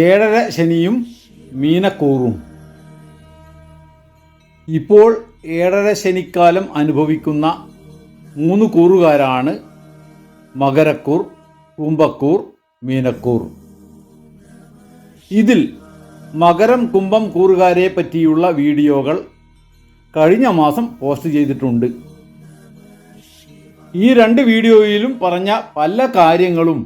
ഏഴര ശനിയും മീനക്കൂറും. ഇപ്പോൾ ഏഴര ശനിക്കാലം അനുഭവിക്കുന്ന മൂന്ന് കൂറുകാരാണ് മകരക്കൂർ കുംഭക്കൂർ മീനക്കൂർ. ഇതിൽ മകരം കുംഭം കൂറുകാരെ പറ്റിയുള്ള വീഡിയോകൾ കഴിഞ്ഞ മാസം പോസ്റ്റ് ചെയ്തിട്ടുണ്ട്. ഈ രണ്ട് വീഡിയോയിലും പറഞ്ഞ പല കാര്യങ്ങളും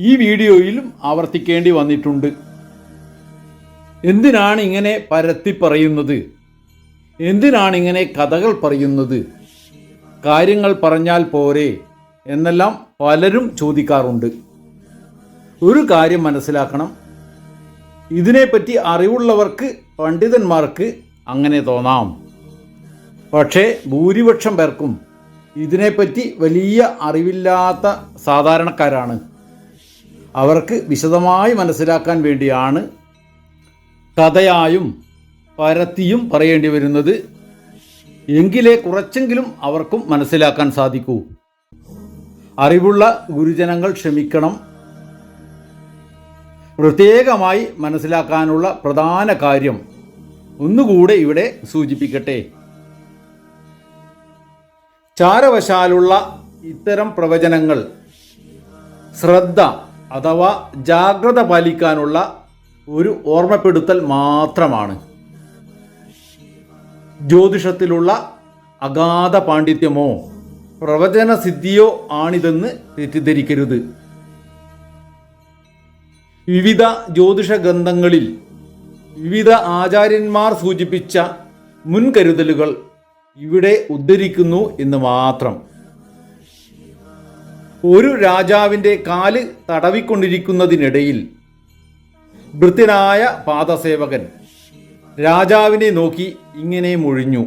ഈ വീഡിയോയിലും ആവർത്തിക്കേണ്ടി വന്നിട്ടുണ്ട്. എന്തിനാണ് ഇങ്ങനെ പരത്തി പറയുന്നത്? എന്തിനാണ് ഇങ്ങനെ കഥകൾ പറയുന്നത്? കാര്യങ്ങൾ പറഞ്ഞാൽ പോരെ എന്നെല്ലാം പലരും ചോദിക്കാറുണ്ട്. ഒരു കാര്യം മനസ്സിലാക്കണം. ഇതിനെപ്പറ്റി അറിവുള്ളവർക്ക് പണ്ഡിതന്മാർക്ക് അങ്ങനെ തോന്നാം. പക്ഷേ ഭൂരിപക്ഷം പേർക്കും ഇതിനെപ്പറ്റി വലിയ അറിവില്ലാത്ത സാധാരണക്കാരാണ്. അവർക്ക് വിശദമായി മനസ്സിലാക്കാൻ വേണ്ടിയാണ് കഥയായും പരത്തിയും പറയേണ്ടി വരുന്നത്. എങ്കിലേ കുറച്ചെങ്കിലും അവർക്കും മനസ്സിലാക്കാൻ സാധിക്കൂ. അറിവുള്ള ഗുരുജനങ്ങൾ ക്ഷമിക്കണം. പ്രത്യേകമായി മനസ്സിലാക്കാനുള്ള പ്രധാന കാര്യം ഒന്നുകൂടെ ഇവിടെ സൂചിപ്പിക്കട്ടെ. ചാരവശാലുള്ള ഇത്തരം പ്രവചനങ്ങൾ ശ്രദ്ധ അഥവാ ജാഗ്രത പാലിക്കാനുള്ള ഒരു ഓർമ്മപ്പെടുത്തൽ മാത്രമാണ്. ജ്യോതിഷത്തിലുള്ള അഗാധ പാണ്ഡിത്യമോ പ്രവചന സിദ്ധിയോ ആണിതെന്ന് തെറ്റിദ്ധരിക്കരുത്. വിവിധ ജ്യോതിഷ ഗ്രന്ഥങ്ങളിൽ വിവിധ ആചാര്യന്മാർ സൂചിപ്പിച്ച മുൻകരുതലുകൾ ഇവിടെ ഉദ്ധരിക്കുന്നു എന്ന് മാത്രം. ഒരു രാജാവിന്റെ കാൽ തടവിക്കൊണ്ടിരിക്കുന്നതിനിടയിൽ വൃത്തിനായ പാദസേവകൻ രാജാവിനെ നോക്കി ഇങ്ങനെ മുഴിഞ്ഞു.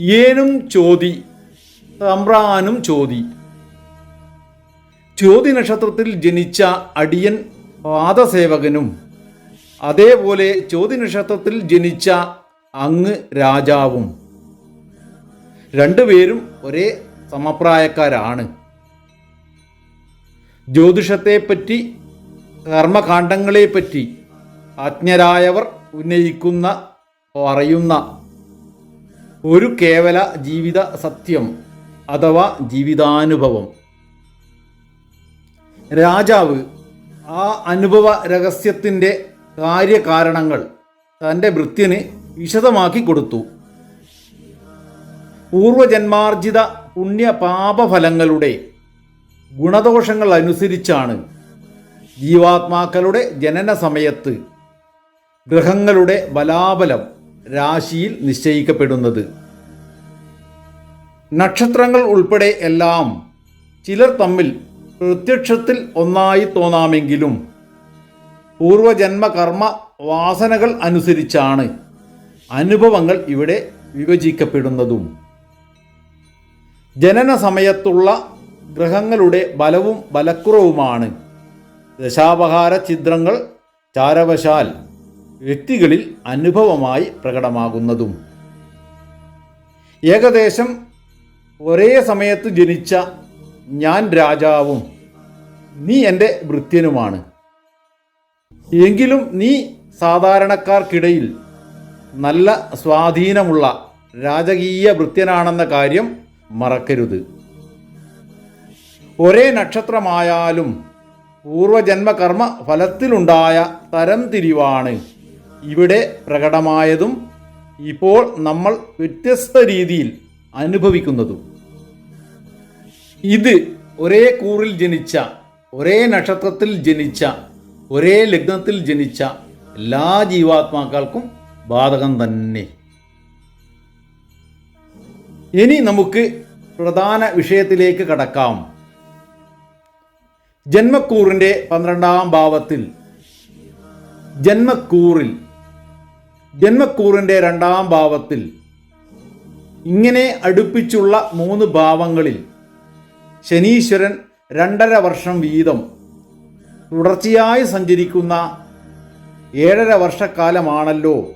ഏനും ചോതി തമ്പ്രാനും ചോതി. ചോതി നക്ഷത്രത്തിൽ ജനിച്ച അടിയൻ പാദസേവകനും അതേപോലെ ചോതി നക്ഷത്രത്തിൽ ജനിച്ച അങ്ങ് രാജാവും. രണ്ടുപേരും ഒരേ സമപ്രായക്കാരാണ്. ജ്യോതിഷത്തെപ്പറ്റി കർമ്മകാണ്ഡങ്ങളെപ്പറ്റി അജ്ഞരായവർ ഉന്നയിക്കുന്ന അറിയുന്ന ഒരു കേവല ജീവിത സത്യം അഥവാ ജീവിതാനുഭവം. രാജാവ് ആ അനുഭവ രഹസ്യത്തിന്റെ കാര്യകാരണങ്ങൾ തന്റെ ഭൃത്യന് വിശദമാക്കി കൊടുത്തു. പൂർവജന്മാർജിത പുണ്യപാപഫലങ്ങളുടെ ഗുണദോഷങ്ങൾ അനുസരിച്ചാണ് ജീവാത്മാക്കളുടെ ജനന സമയത്ത് ഗ്രഹങ്ങളുടെ ബലാബലം രാശിയിൽ നിശ്ചയിക്കപ്പെടുന്നത്. നക്ഷത്രങ്ങൾ ഉൾപ്പെടെ എല്ലാം ചിലർ തമ്മിൽ പ്രത്യക്ഷത്തിൽ ഒന്നായി തോന്നാമെങ്കിലും പൂർവജന്മകർമ്മ വാസനകൾ അനുസരിച്ചാണ് അനുഭവങ്ങൾ ഇവിടെ വിഭജിക്കപ്പെടുന്നതും. ജനന സമയത്തുള്ള ഗ്രഹങ്ങളുടെ ബലവും ബലക്കുറവുമാണ്. ദശാപഹാര ചിത്രങ്ങൾ ചാരവശാൽ വ്യക്തികളിൽ അനുഭവമായി പ്രകടമാകുന്നതും. ഏകദേശം ഒരേ സമയത്ത് ജനിച്ച ഞാൻ രാജാവും നീ എന്റെ വൃത്യനുമാണ് എങ്കിലും നീ സാധാരണക്കാർക്കിടയിൽ നല്ല സ്വാധീനമുള്ള രാജകീയ വൃത്യനാണെന്ന കാര്യം മറക്കരുത്. ഒരേ നക്ഷത്രമായാലും പൂർവജന്മകർമ്മ ഫലത്തിലുണ്ടായ തരംതിരിവാണ് ഇവിടെ പ്രകടമായതും ഇപ്പോൾ നമ്മൾ വ്യത്യസ്ത രീതിയിൽ അനുഭവിക്കുന്നതും. ഇത് ഒരേ കൂറിൽ ജനിച്ച ഒരേ നക്ഷത്രത്തിൽ ജനിച്ച ഒരേ ലഗ്നത്തിൽ ജനിച്ച എല്ലാ ജീവാത്മാക്കൾക്കും ബാധകം തന്നെ. ഇനി നമുക്ക് പ്രധാന വിഷയത്തിലേക്ക് കടക്കാം. ജന്മക്കൂറിന്റെ പന്ത്രണ്ടാം ഭാവത്തിൽ. ജന്മക്കൂറിൽ. ജന്മക്കൂറിന്റെ രണ്ടാം ഭാവത്തിൽ. ഇങ്ങനെ അടുപ്പിച്ചുള്ള മൂന്ന് ഭാവങ്ങളിൽ ശനീശ്വരൻ രണ്ടര വർഷം വീതം തുടർച്ചയായി സഞ്ചരിക്കുന്ന ഏഴര വർഷക്കാലമാണല്ലോ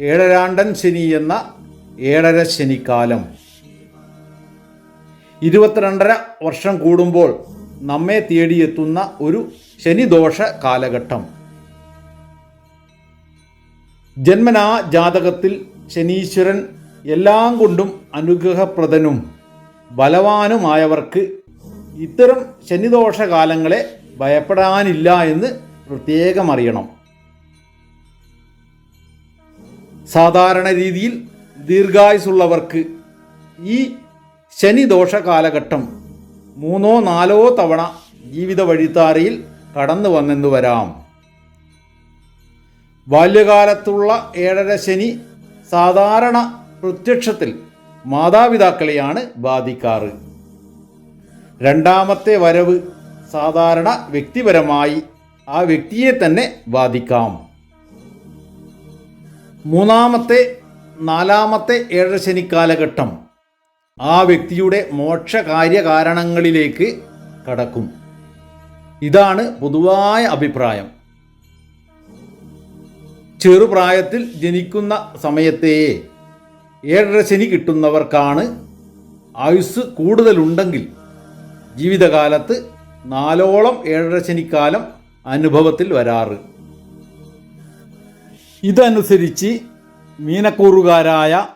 ഏഴരാണ്ടൻ ശനി എന്ന ഏഴര ശനിക്കാലം. ഇരുപത്തിരണ്ടര വർഷം കൂടുമ്പോൾ നമ്മെ തേടിയെത്തുന്ന ഒരു ശനിദോഷ കാലഘട്ടം. ജന്മനാ ജാതകത്തിൽ ശനീശ്വരൻ എല്ലാം കൊണ്ടും അനുഗ്രഹപ്രദനും ബലവാനുമായവർക്ക് ഇത്തരം ശനിദോഷ കാലങ്ങളെ ഭയപ്പെടാനില്ല എന്ന് പ്രത്യേകം അറിയണം സാധാരണ രീതിയിൽ ദീർഘായുസുള്ളവർക്ക് ഈ ശനിദോഷ കാലഘട്ടം മൂന്നോ നാലോ തവണ ജീവിത വഴിത്താരയിൽ കടന്നു വന്നെന്നു വരാം. ബാല്യകാലത്തുള്ള ഏഴര ശനി സാധാരണ പ്രത്യക്ഷത്തിൽ മാതാപിതാക്കളെയാണ് ബാധിക്കാറ്. രണ്ടാമത്തെ വരവ് സാധാരണ വ്യക്തിപരമായി ആ വ്യക്തിയെ തന്നെ ബാധിക്കാം. മൂന്നാമത്തെ നാലാമത്തെ ഏഴര ശനി കാലഘട്ടം ആ വ്യക്തിയുടെ മോക്ഷകാര്യകാരണങ്ങളിലേക്ക് കടക്കും. ഇതാണ് പൊതുവായ അഭിപ്രായം. ചെറുപ്രായത്തിൽ ജനിക്കുന്ന സമയത്തെ ഏഴര ശനി കിട്ടുന്നവർക്കാണ് ആയുസ് കൂടുതലുണ്ടെങ്കിൽ ജീവിതകാലത്ത് നാലോളം ഏഴര ശനിക്കാലം അനുഭവത്തിൽ വരാറ്. ഇതനുസരിച്ച് മീനക്കൂറുകാരായ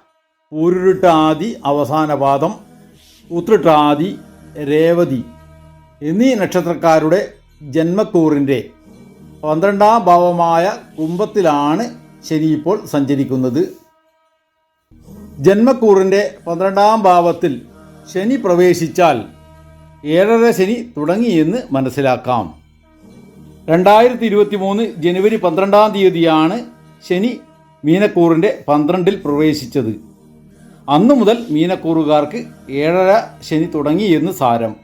പൂരുരുട്ടാതി അവസാന പാദം ഉത്രട്ടാതി രേവതി എന്നീ നക്ഷത്രക്കാരുടെ ജന്മക്കൂറിന്റെ പന്ത്രണ്ടാം ഭാവമായ കുംഭത്തിലാണ് ശനി ഇപ്പോൾ സഞ്ചരിക്കുന്നത്. ജന്മക്കൂറിന്റെ പന്ത്രണ്ടാം ഭാവത്തിൽ ശനി പ്രവേശിച്ചാൽ ഏഴര ശനി തുടങ്ങിയെന്ന് മനസ്സിലാക്കാം. രണ്ടായിരത്തി ഇരുപത്തി മൂന്ന് ജനുവരി പന്ത്രണ്ടാം തീയതിയാണ് ശനി മീനക്കൂറിന്റെ പന്ത്രണ്ടിൽ പ്രവേശിച്ചത്. അന്നു മുതൽ മീനക്കൂറുകാർക്ക് ഏഴര ശനി തുടങ്ങിയെന്ന് സാരം.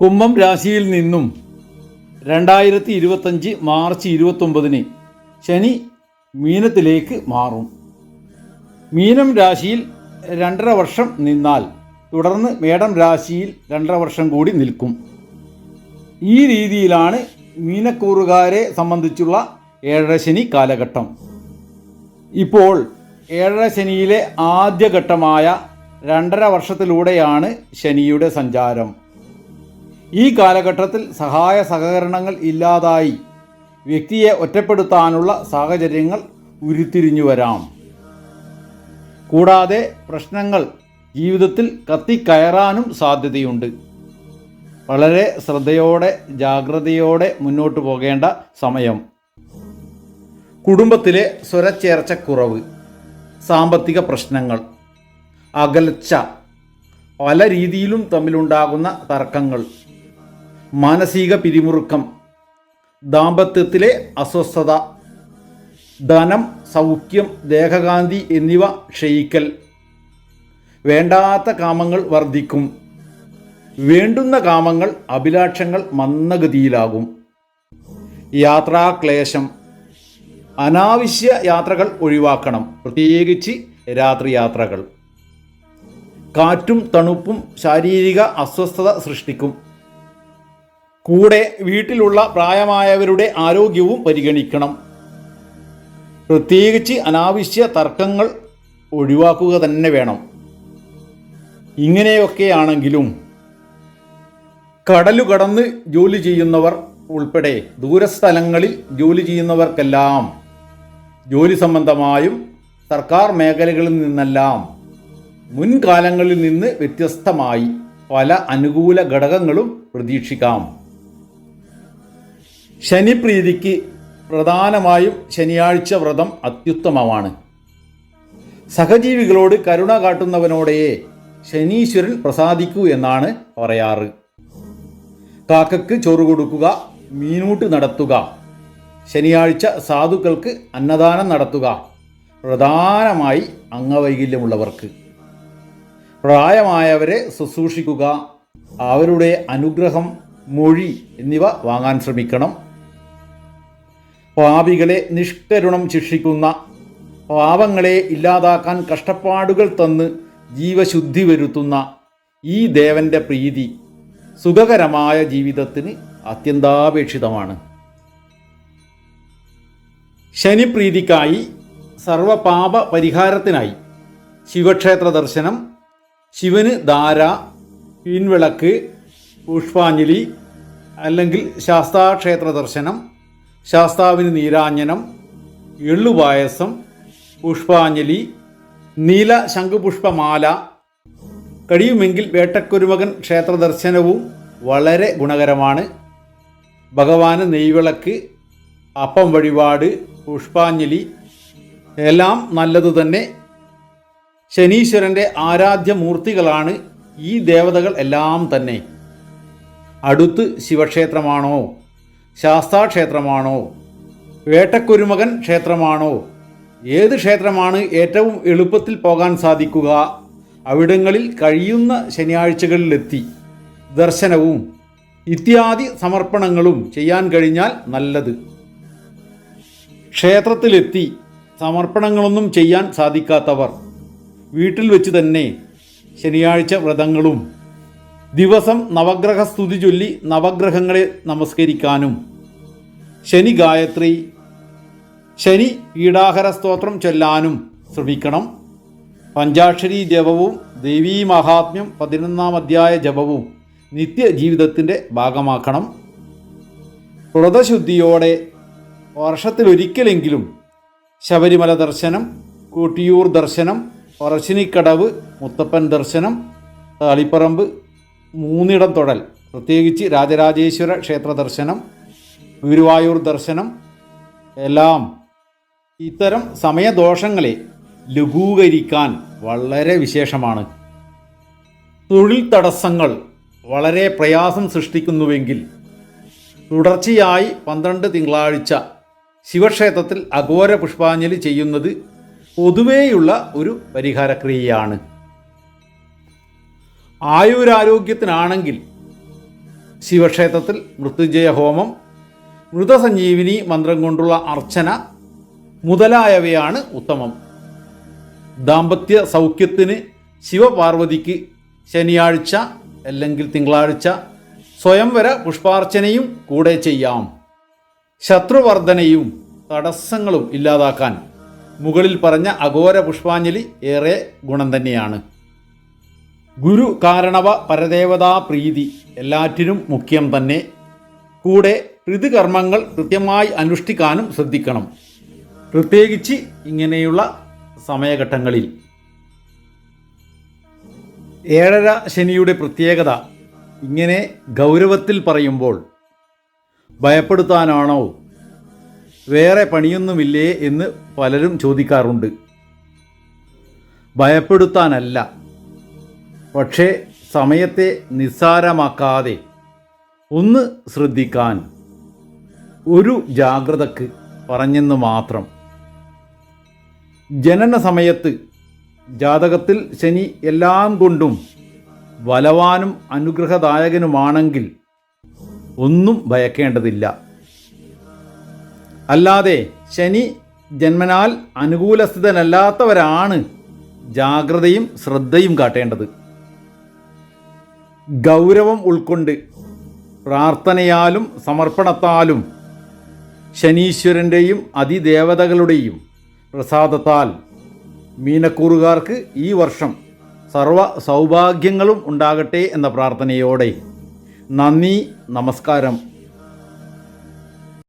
കുംഭം രാശിയിൽ നിന്നും രണ്ടായിരത്തി ഇരുപത്തഞ്ച് മാർച്ച് ഇരുപത്തൊമ്പതിന് ശനി മീനത്തിലേക്ക് മാറും. മീനം രാശിയിൽ രണ്ടര വർഷം നിന്നാൽ തുടർന്ന് മേടം രാശിയിൽ രണ്ടര വർഷം കൂടി നിൽക്കും. ഈ രീതിയിലാണ് മീനക്കൂറുകാരെ സംബന്ധിച്ചുള്ള ഏഴര ശനി കാലഘട്ടം. ഇപ്പോൾ ഏഴര ശനിയിലെ ആദ്യഘട്ടമായ രണ്ടര വർഷത്തിലൂടെയാണ് ശനിയുടെ സഞ്ചാരം. ഈ കാലഘട്ടത്തിൽ സഹായ സഹകരണങ്ങൾ ഇല്ലാതായി വ്യക്തിയെ ഒറ്റപ്പെടുത്താനുള്ള സാഹചര്യങ്ങൾ ഉരുത്തിരിഞ്ഞു വരാം. കൂടാതെ പ്രശ്നങ്ങൾ ജീവിതത്തിൽ കത്തിക്കയറാനും സാധ്യതയുണ്ട്. വളരെ ശ്രദ്ധയോടെ ജാഗ്രതയോടെ മുന്നോട്ട് പോകേണ്ട സമയം. കുടുംബത്തിലെ സ്വരച്ചേർച്ചക്കുറവ്. സാമ്പത്തിക പ്രശ്നങ്ങൾ അകൽച്ച പല രീതിയിലും തമ്മിലുണ്ടാകുന്ന തർക്കങ്ങൾ മാനസിക പിരിമുറുക്കം ദാമ്പത്യത്തിലെ അസ്വസ്ഥത ധനം സൗഖ്യം ദേഹകാന്തി എന്നിവ ക്ഷയിക്കൽ വേണ്ടാത്ത കാമങ്ങൾ വർദ്ധിക്കും വേണ്ടുന്ന കാമങ്ങൾ അഭിലാഷങ്ങൾ മന്ദഗതിയിലാകും. യാത്രാക്ലേശം അനാവശ്യ യാത്രകൾ ഒഴിവാക്കണം. പ്രത്യേകിച്ച് രാത്രി യാത്രകൾ. കാറ്റും തണുപ്പും ശാരീരിക അസ്വസ്ഥത സൃഷ്ടിക്കും. കൂടെ വീട്ടിലുള്ള പ്രായമായവരുടെ ആരോഗ്യവും പരിഗണിക്കണം. പ്രത്യേകിച്ച് അനാവശ്യ തർക്കങ്ങൾ ഒഴിവാക്കുക തന്നെ വേണം. ഇങ്ങനെയൊക്കെയാണെങ്കിലും കടലു കടന്ന് ജോലി ചെയ്യുന്നവർ ഉൾപ്പെടെ ദൂരസ്ഥലങ്ങളിൽ ജോലി ചെയ്യുന്നവർക്കെല്ലാം ജോലി സംബന്ധമായും സർക്കാർ മേഖലകളിൽ നിന്നെല്ലാം മുൻകാലങ്ങളിൽ നിന്ന് വ്യത്യസ്തമായി പല അനുകൂല ഘടകങ്ങളും പ്രതീക്ഷിക്കാം. ശനിപ്രീതിക്ക് പ്രധാനമായും ശനിയാഴ്ച വ്രതം അത്യുത്തമമാണ്. സഹജീവികളോട് കരുണ കാട്ടുന്നവനോടെയേ ശനീശ്വരൻ പ്രസാദിക്കൂ എന്നാണ് പറയാറ്. കാക്കക്ക് ചോറ് കൊടുക്കുക മീനൂട്ട് നടത്തുക. ശനിയാഴ്ച സാധുക്കൾക്ക് അന്നദാനം നടത്തുക. പ്രധാനമായി അംഗവൈകല്യമുള്ളവർക്ക്. പ്രായമായവരെ ശുശ്രൂഷിക്കുക. അവരുടെ അനുഗ്രഹം മൊഴി എന്നിവ വാങ്ങാൻ ശ്രമിക്കണം. പാപികളെ നിഷ്കരുണം ശിക്ഷിക്കുന്ന. പാപങ്ങളെ ഇല്ലാതാക്കാൻ കഷ്ടപ്പാടുകൾ തന്ന് ജീവശുദ്ധി വരുത്തുന്ന ഈ ദേവന്റെ പ്രീതി സുഖകരമായ ജീവിതത്തിന് അത്യന്താപേക്ഷിതമാണ്. ശനിപ്രീതിക്കായി സർവപാപ പരിഹാരത്തിനായി ശിവക്ഷേത്ര ദർശനം ശിവന് ധാര പിൻവിളക്ക് പുഷ്പാഞ്ജലി അല്ലെങ്കിൽ ശാസ്താക്ഷേത്ര ദർശനം ശാസ്താവിന് നീരാഞ്ജനം എള്ളുപായസം പുഷ്പാഞ്ജലി നീല ശംഖുപുഷ്പമാല കഴിയുമെങ്കിൽ വേട്ടക്കുരുമകൻ ക്ഷേത്ര ദർശനവും വളരെ ഗുണകരമാണ്. ഭഗവാന് നെയ്വിളക്ക് അപ്പം വഴിപാട് പുഷ്പാഞ്ജലി എല്ലാം നല്ലതു തന്നെ. ശനീശ്വരന്റെ ആരാധ്യ മൂർത്തികളാണ് ഈ ദേവതകൾ എല്ലാം തന്നെ. അടുത്ത് ശിവക്ഷേത്രമാണോ? ശാസ്താക്ഷേത്രമാണോ? വേട്ടക്കുരുമകൻ ക്ഷേത്രമാണോ? ഏത് ക്ഷേത്രമാണ് ഏറ്റവും എളുപ്പത്തിൽ പോകാൻ സാധിക്കുക? അവിടങ്ങളിൽ കഴിയുന്ന ശനിയാഴ്ചകളിലെത്തി. ദർശനവും ഇത്യാദി സമർപ്പണങ്ങളും ചെയ്യാൻ കഴിഞ്ഞാൽ നല്ലത്. ക്ഷേത്രത്തിലെത്തി സമർപ്പണങ്ങളൊന്നും ചെയ്യാൻ സാധിക്കാത്തവർ വീട്ടിൽ വെച്ച് തന്നെ ശനിയാഴ്ച വ്രതങ്ങളും ദിവസം നവഗ്രഹ സ്തുതി ചൊല്ലി നവഗ്രഹങ്ങളെ നമസ്കരിക്കാനും. ശനി ഗായത്രി ശനി പീഡാഹര സ്തോത്രം ചൊല്ലാനും ശ്രമിക്കണം. പഞ്ചാക്ഷരി ജപവും ദേവീ മഹാത്മ്യം പതിനൊന്നാം അധ്യായ ജപവും നിത്യജീവിതത്തിന്റെ ഭാഗമാക്കണം. വ്രതശുദ്ധിയോടെ വർഷത്തിലൊരിക്കലെങ്കിലും ശബരിമല ദർശനം കൂട്ടിയൂർ ദർശനം പറശ്ശിനിക്കടവ് മുത്തപ്പൻ ദർശനം താളിപ്പറമ്പ് മൂന്നിടം തൊടൽ പ്രത്യേകിച്ച് രാജരാജേശ്വര ക്ഷേത്ര ദർശനം ഗുരുവായൂർ ദർശനം എല്ലാം ഇത്തരം സമയദോഷങ്ങളെ ലഘൂകരിക്കാൻ വളരെ വിശേഷമാണ്. തൊഴിൽ തടസ്സങ്ങൾ വളരെ പ്രയാസം സൃഷ്ടിക്കുന്നുവെങ്കിൽ തുടർച്ചയായി പന്ത്രണ്ട് തിങ്കളാഴ്ച ശിവക്ഷേത്രത്തിൽ അഘോര പുഷ്പാഞ്ജലി ചെയ്യുന്നത് പൊതുവേയുള്ള ഒരു പരിഹാരക്രിയയാണ്. ആയുരാരോഗ്യത്തിനാണെങ്കിൽ ശിവക്ഷേത്രത്തിൽ മൃത്യുജയ ഹോമം മൃതസഞ്ജീവിനി മന്ത്രം കൊണ്ടുള്ള അർച്ചന മുതലായവയാണ് ഉത്തമം. ദാമ്പത്യ സൗഖ്യത്തിന് ശിവപാർവതിക്ക് ശനിയാഴ്ച അല്ലെങ്കിൽ തിങ്കളാഴ്ച സ്വയംവര പുഷ്പാർച്ചനയും കൂടെ ചെയ്യാം. ശത്രുവർദ്ധനയും തടസ്സങ്ങളും ഇല്ലാതാക്കാൻ മുകളിൽ പറഞ്ഞ അഘോര പുഷ്പാഞ്ജലി ഏറെ ഗുണം തന്നെയാണ്. ഗുരു കാരണവ പരദേവതാ പ്രീതി എല്ലാറ്റിനും മുഖ്യം തന്നെ. കൂടെ ഋതുകർമ്മങ്ങൾ കൃത്യമായി അനുഷ്ഠിക്കാനും ശ്രദ്ധിക്കണം. പ്രത്യേകിച്ച് ഇങ്ങനെയുള്ള സമയഘട്ടങ്ങളിൽ. ഏഴര ശനിയുടെ പ്രത്യേകത ഇങ്ങനെ ഗൗരവത്തിൽ പറയുമ്പോൾ ഭയപ്പെടുത്താനാണോ? വേറെ പണിയൊന്നുമില്ലേ എന്ന് പലരും ചോദിക്കാറുണ്ട്. ഭയപ്പെടുത്താനല്ല. പക്ഷേ സമയത്തെ നിസ്സാരമാക്കാതെ ഒന്ന് ശ്രദ്ധിക്കാൻ. ഒരു ജാഗ്രതക്ക് പറഞ്ഞെന്ന് മാത്രം. ജനന സമയത്ത് ജാതകത്തിൽ ശനി എല്ലാം കൊണ്ടും ബലവാനും അനുഗ്രഹദായകനുമാണെങ്കിൽ ഒന്നും ഭയക്കേണ്ടതില്ല. അല്ലാതെ ശനി ജന്മനാൽ അനുകൂലസ്ഥിതനല്ലാത്തവരാണ് ജാഗ്രതയും ശ്രദ്ധയും കാട്ടേണ്ടത്. ഗൗരവം ഉൾക്കൊണ്ട് പ്രാർത്ഥനയാലും സമർപ്പണത്താലും ശനീശ്വരന്റെയും അതിദേവതകളുടെയും പ്രസാദത്താൽ മീനക്കൂറുകാർക്ക് ഈ വർഷം സർവ സൗഭാഗ്യങ്ങളും ഉണ്ടാകട്ടെ എന്ന പ്രാർത്ഥനയോടെ നന്ദി നമസ്കാരം.